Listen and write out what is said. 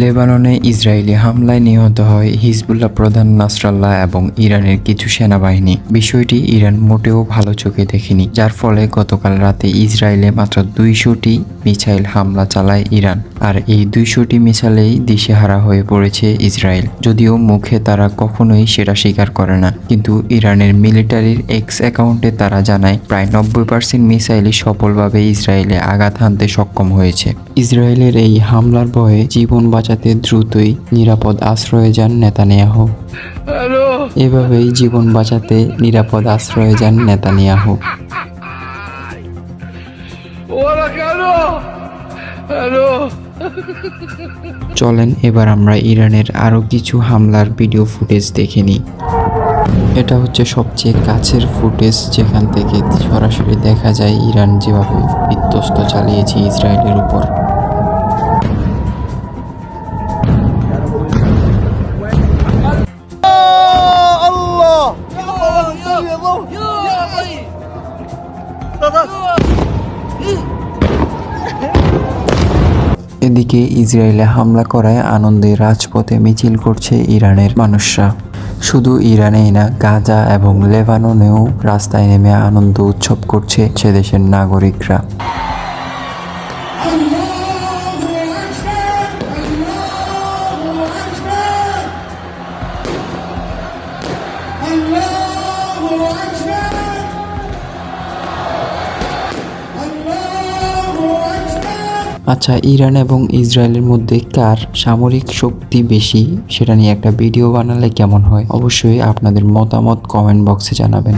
লেবাননে ইসরায়েলি হামলায় নিহত হয় হিজবুল্লাহ প্রধান নাসরাল্লাহ এবং ইরানের কিছু সেনাবাহিনী। বিষয়টি ইরান মোটেও ভালো চোখে দেখেনি, যার ফলে গতকাল রাতে ইসরায়েলে মাত্র দুইশোটি মিসাইল হামলা চালায় ইরান, আর এই দুইশোটি মিসাইলেই দিশেহারা হয়ে পড়েছে ইসরায়েল। যদিও মুখে তারা কখনোই সেটা স্বীকার করে না, কিন্তু ইরানের মিলিটারির এক্স অ্যাকাউন্টে তারা জানায়, প্রায় নব্বই পার্সেন্ট মিসাইলই সফলভাবে ইসরায়েলে আঘাত হানতে সক্ষম হয়েছে। ইসরায়েলের এই হামলার ভয়ে জীবন বাঁচাতে দ্রুতই নিরাপদ আশ্রয়ে যান নেতানিয়াহু। এভাবেই জীবন বাঁচাতে নিরাপদ আশ্রয়ে যান নেতানিয়াহু। চলেন এবার আমরা ইরানের আরও কিছু হামলার ভিডিও ফুটেজ দেখে নিই। এটা হচ্ছে সবচেয়ে কাছের ফুটেজ যেখান থেকে সরাসরি দেখা যায় ইরান যেভাবে বিধ্বস্ত চালিয়েছে ইসরায়েলের উপর। এদিকে ইসরায়েলে হামলা করায় আনন্দে রাজপথে মিছিল করছে ইরানের মানুষরা। শুধু ইরানেই না, গাজা এবং লেবাননেও রাস্তায় নেমে আনন্দ উৎসব করছে সে দেশের নাগরিকরা। আচ্ছা ইরান এবং ইসরায়েলের মধ্যে কার সামরিক শক্তি বেশি, সেটা নিয়ে একটা ভিডিও বানালে কেমন হয়? অবশ্যই আপনাদের মতামত কমেন্ট বক্সে জানাবেন।